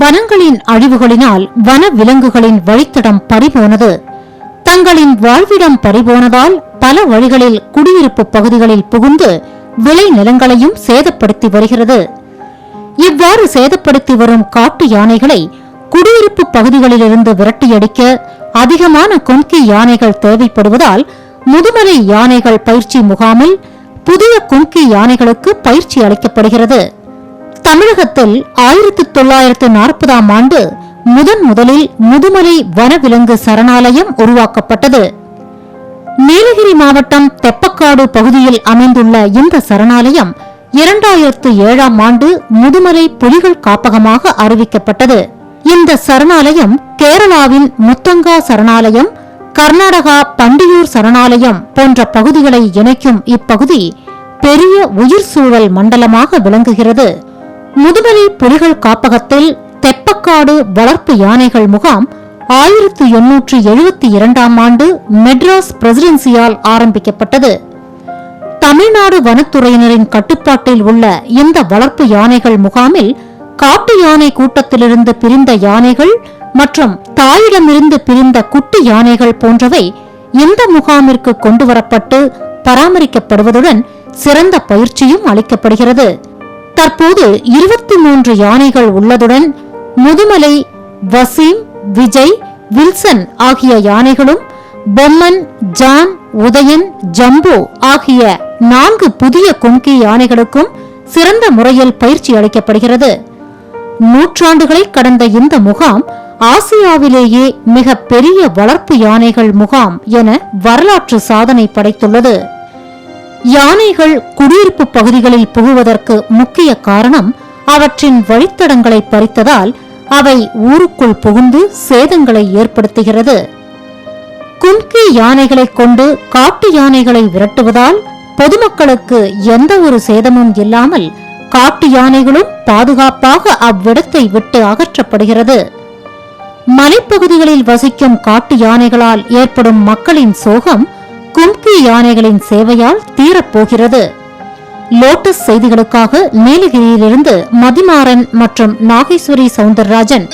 வனங்களின் அழிவுகளினால் வன விலங்குகளின் வழித்தடம் பறிபோனது. தங்களின் வாழ்விடம் பறிபோனதால் பல வழிகளில் குடியிருப்பு பகுதிகளில் புகுந்து விளை நிலங்களையும் சேதப்படுத்தி வருகிறது. இவ்வாறு சேதப்படுத்தி வரும் காட்டு யானைகளை குடியிருப்பு பகுதிகளிலிருந்து விரட்டியடிக்க அதிகமான கொம்கி யானைகள் தேவைப்படுவதால் முதுமலை யானைகள் பயிற்சி முகாமில் புதிய கொன்கி யானைகளுக்கு பயிற்சி அளிக்கப்படுகிறது. தமிழகத்தில் ஆயிரத்தி தொள்ளாயிரத்து நாற்பதாம் ஆண்டு முதன் முதலில் முதுமலை வனவிலங்கு சரணாலயம் உருவாக்கப்பட்டது. நீலகிரி மாவட்டம் தெப்பக்காடு பகுதியில் அமைந்துள்ள இந்த சரணாலயம் இரண்டாயிரத்து ஏழாம் ஆண்டு முதுமலை புலிகள் காப்பகமாக அறிவிக்கப்பட்டது. இந்த சரணாலயம் கேரளாவின் முத்தங்கா சரணாலயம் கர்நாடகா பண்டியூர் சரணாலயம் போன்ற பகுதிகளை இணைக்கும் இப்பகுதி பெரிய உயிர் சூழல் மண்டலமாக விளங்குகிறது. முதுமலை புலிகள் காப்பகத்தில் தெப்பக்காடு வளர்ப்பு யானைகள் முகாம் ஆயிரத்து எண்ணூற்று எழுபத்தி இரண்டாம் ஆண்டு மெட்ராஸ் பிரசிடென்சியால் ஆரம்பிக்கப்பட்டது. தமிழ்நாடு வனத்துறையினரின் கட்டுப்பாட்டில் உள்ள இந்த வளர்ப்பு யானைகள் முகாமில் காட்டு யானை கூட்டத்திலிருந்து பிரிந்த யானைகள் மற்றும் தாயிடமிருந்து பிரிந்த குட்டி யானைகள் போன்றவை இந்த முகாமிற்கு கொண்டுவரப்பட்டு பராமரிக்கப்படுவதுடன் சிறந்த பயிற்சியும் அளிக்கப்படுகிறது. தற்போது இருபத்தி மூன்று யானைகள் உள்ளதுடன் முதுமலை வசீம் விஜய் வில்சன் ஆகிய யானைகளும் பொம்மன் ஜான் உதயன் ஜம்பு ஆகிய நான்கு புதிய கும்கி யானைகளுக்கும் சிறந்த முறையில் பயிற்சி அளிக்கப்படுகிறது. நூற்றாண்டுகளை கடந்த இந்த முகாம் ஆசியாவிலேயே மிக பெரிய வளர்ப்பு யானைகள் முகாம் என வரலாற்று சாதனை படைத்துள்ளது. யானைகள் குடியிருப்பு பகுதிகளில் புகுவதற்கு முக்கிய காரணம் அவற்றின் வழித்தடங்களை பறித்ததால் அவை ஊருக்குள் புகுந்து சேதங்களை ஏற்படுத்துகிறது. கும்கி யானைகளை கொண்டு காட்டு யானைகளை விரட்டுவதால் பொதுமக்களுக்கு எந்த ஒரு சேதமும் இல்லாமல் காட்டு யானைகளும் பாதுகாப்பாக அவ்விடத்தை விட்டு அகற்றப்படுகிறது. மலைப்பகுதிகளில் வசிக்கும் காட்டு யானைகளால் ஏற்படும் மக்களின் சோகம் கும்கி யானைகளின் சேவையால் தீரப்போகிறது. லோட்டஸ் செய்திகளுக்காக நீலகிரியிலிருந்து மதிமாறன் மற்றும் நாகேஸ்வரி சவுந்தரராஜன்.